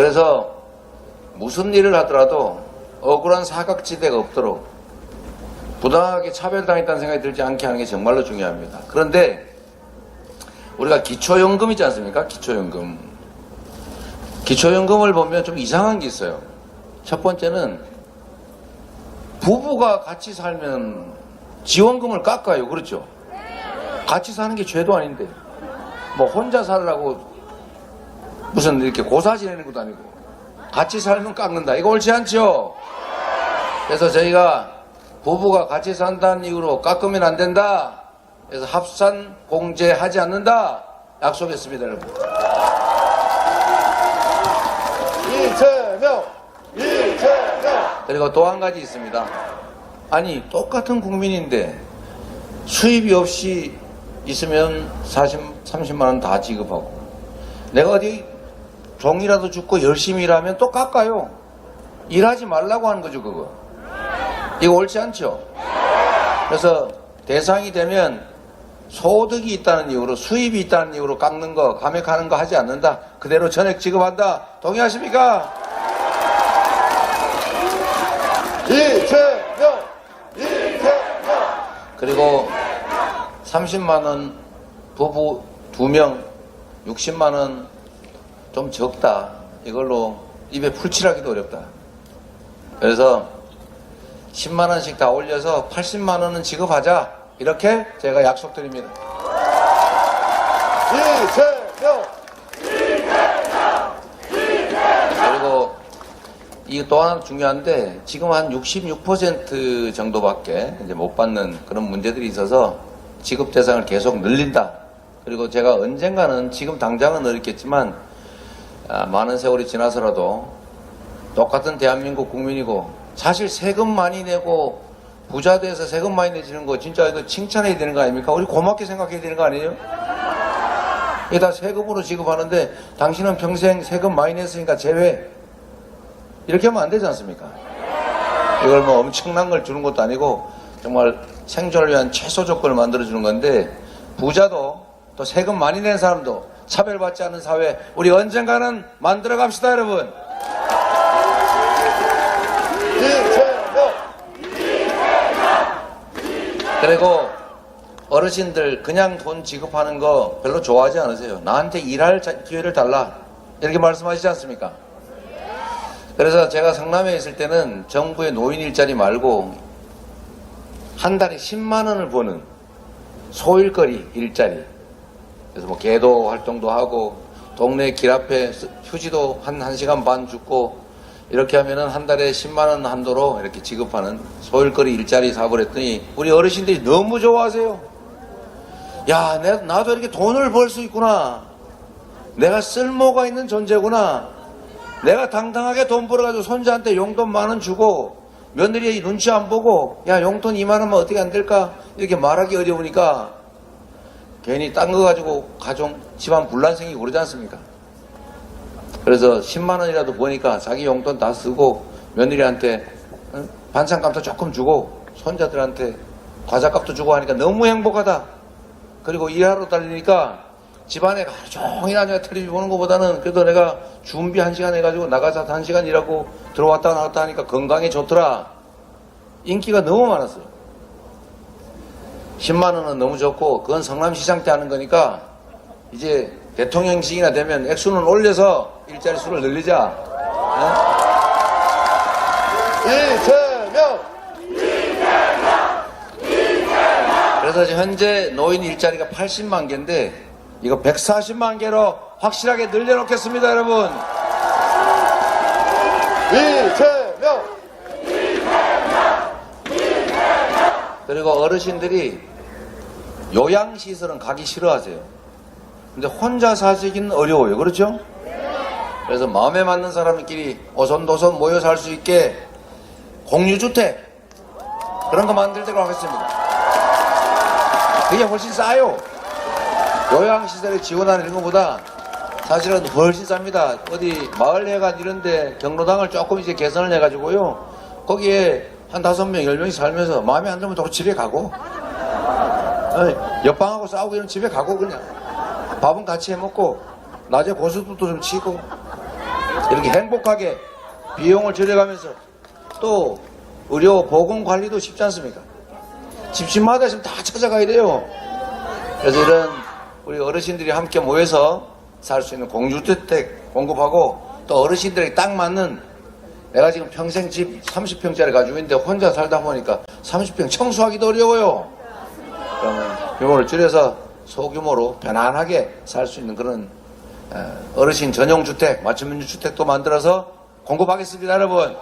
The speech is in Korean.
그래서 무슨 일을 하더라도 억울한 사각지대가 없도록 부당하게 차별당했다는 생각이 들지 않게 하는 게 정말로 중요합니다. 그런데 우리가 기초연금 있지 않습니까? 기초연금. 기초연금을 보면 좀 이상한 게 있어요. 첫 번째는 부부가 같이 살면 지원금을 깎아요. 그렇죠? 같이 사는 게 죄도 아닌데. 뭐 혼자 살라고 무슨 이렇게 고사 지내는 것도 아니고 같이 살면 깎는다. 이거 옳지 않죠? 그래서 저희가 부부가 같이 산다는 이유로 깎으면 안 된다. 그래서 합산 공제하지 않는다. 약속했습니다, 여러분. 이재명! 이재명! 그리고 또 한 가지 있습니다. 아니, 똑같은 국민인데 수입이 없이 있으면 40, 30만 원 다 지급하고 내가 어디 종이라도 줍고 열심히 일하면 또 깎아요. 일하지 말라고 하는 거죠, 그거. 이거 옳지 않죠? 그래서 대상이 되면 소득이 있다는 이유로 수입이 있다는 이유로 깎는 거, 감액하는 거 하지 않는다. 그대로 전액 지급한다. 동의하십니까? 이재명! 이재명! 그리고 30만 원 부부 두명 60만 원 좀 적다. 이걸로 입에 풀칠하기도 어렵다. 그래서 10만 원씩 다 올려서 80만 원은 지급하자. 이렇게 제가 약속드립니다. 이재명! 그리고 이또 하나 중요한데 지금 한 66% 정도밖에 이제 못 받는 그런 문제들이 있어서 지급 대상을 계속 늘린다. 그리고 제가 언젠가는 지금 당장은 어렵겠지만 아, 많은 세월이 지나서라도 똑같은 대한민국 국민이고 사실 세금 많이 내고 부자 돼서 세금 많이 내지는 거 진짜 이거 칭찬해야 되는 거 아닙니까? 우리 고맙게 생각해야 되는 거 아니에요? 이게 다 세금으로 지급하는데 당신은 평생 세금 많이 냈으니까 제외 이렇게 하면 안 되지 않습니까? 이걸 뭐 엄청난 걸 주는 것도 아니고 정말 생존을 위한 최소 조건을 만들어 주는 건데 부자도 또 세금 많이 낸 사람도 차별받지 않는 사회 우리 언젠가는 만들어 갑시다 여러분! 그리고 어르신들 그냥 돈 지급하는 거 별로 좋아하지 않으세요 나한테 일할 자- 기회를 달라 이렇게 말씀하시지 않습니까? 그래서 제가 성남에 있을 때는 정부의 노인 일자리 말고 한 달에 10만 원을 버는 소일거리 일자리 그래서 뭐 개도 활동도 하고 동네 길 앞에 스- 휴지도 한 1시간 반 죽고 이렇게 하면은 한 달에 10만 원 한도로 이렇게 지급하는 소일거리 일자리 사업을 했더니 우리 어르신들이 너무 좋아하세요. 야, 내, 나도 이렇게 돈을 벌 수 있구나. 내가 쓸모가 있는 존재구나. 내가 당당하게 돈 벌어가지고 손자한테 용돈 만 원 주고 며느리 눈치 안 보고 야 용돈 2만 원만 어떻게 안 될까 이렇게 말하기 어려우니까 괜히 딴 거 가지고 가정 집안 분란 생기고 그러지 않습니까? 그래서 10만 원이라도 버니까 자기 용돈 다 쓰고 며느리한테 응? 반찬값도 조금 주고 손자들한테 과자값도 주고 하니까 너무 행복하다. 그리고 일하러 달리니까 집안에 하루 종일 앉아 텔레비전 보는 것보다는 그래도 내가 준비 한 시간 해가지고 나가서 한 시간 일하고 들어왔다 나왔다 하니까 건강에 좋더라. 인기가 너무 많았어요. 10만 원은 너무 좋고 그건 성남시장 때 하는 거니까 이제 대통령직이나 되면 액수는 올려서 일자리 수를 늘리자. 어? 이재명! 그래서 지금 현재 노인 일자리가 80만 개인데 이거 140만 개로 확실하게 늘려놓겠습니다, 여러분. 이재명! 그리고 어르신들이 요양시설은 가기 싫어하세요. 근데 혼자 사시기는 어려워요. 그렇죠? 그래서 마음에 맞는 사람끼리 오손도손 모여 살 수 있게 공유주택 그런 거 만들도록 하겠습니다. 그게 훨씬 싸요. 요양시설에 지원하는 이런 것보다 사실은 훨씬 쌉니다. 어디 마을회관 이런데 경로당을 조금 이제 개선을 해가지고요. 거기에 한 다섯 명, 열 명이 살면서 마음에 안 들면 또 집에 가고, 어, 옆방하고 싸우고 이러면 집에 가고 그냥 밥은 같이 해 먹고 낮에 고수도 좀 치고 이렇게 행복하게 비용을 줄여가면서 또 의료 보건 관리도 쉽지 않습니까? 집집마다 지금 다 찾아가야 돼요. 그래서 이런 우리 어르신들이 함께 모여서 살 수 있는 공주주택 공급하고 또 어르신들에게 딱 맞는 내가 지금 평생 집 30평짜리 가지고 있는데 혼자 살다 보니까 30평 청소하기도 어려워요. 그러면 규모를 줄여서 소규모로 편안하게 살 수 있는 그런 어, 어르신 전용 주택, 맞춤 주택도 만들어서 공급하겠습니다, 여러분.